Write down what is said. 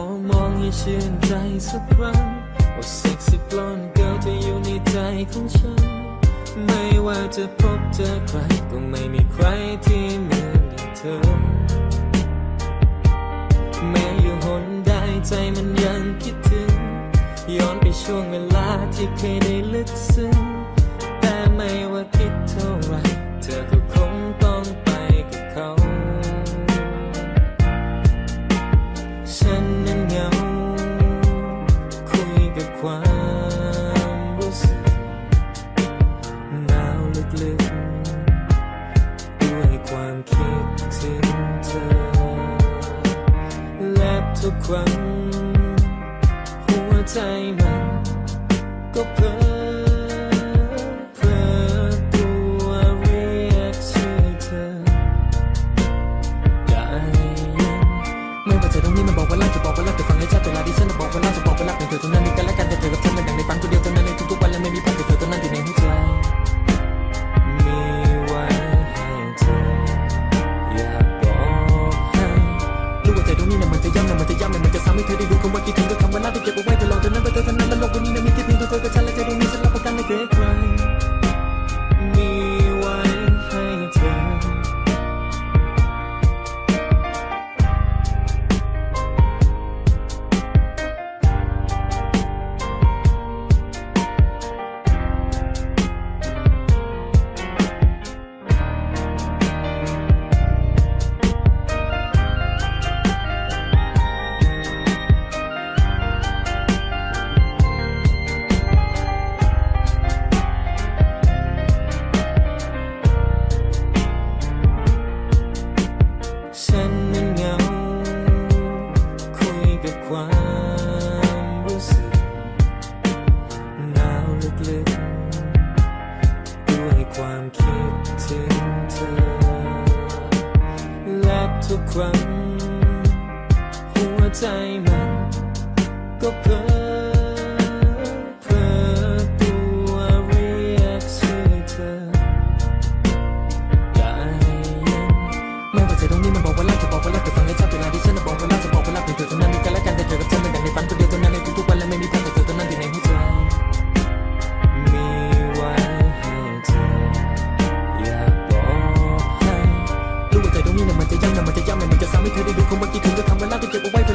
อมองให้ชื่นใจสักครั้งโอ้เซ็กซี่บลอนเกิลที่อยู่ในใจของฉัน ไม่ว่าจะพบเจอใครก็ไม่มีใครที่เหมือนอย่างเธอ แม้อยู่หนใดใจมันยังคิดถึง ย้อนไปช่วงเวลาที่เคยได้ลึกซึ้ง ลึก ด้วยความคิดถึงเธอ และทุกครั้งหัวใจมันก็เพ้อเพ้อตัวเรียกชื่อเธอ ได้ยินไม่ว่าเธอตรงนี้มันบอกว่ารักจะบอกว่ารักแต่ฟังให้ชัดเวลาที่ฉันบอก ย้ำนะมันจะย้ำนมันจะซ้ำให้เธอได้รู้คำว่าคิดถึงกับคำว่ารักที่เก็บเอาไว้ตลอดเท่านั้นว่าเธอเท่านั้นและโลกวันนี้นะมีแค่เพียงตัวเธอกับฉันและเธอตรงนี้ฉันรับประกันไม่เคยใคร ทุกครั้ง หัวใจมันก็เพ้อเพ้อตัวเรียกชื่อเธอได้ยินไม่ว่าจะตรงนี้มันบอกว่ารักจะบอกว่ารัก ไม่เธอได้ดูคงมาคิดถึงก็ทำมาแล้วก็เก็บเอาไว้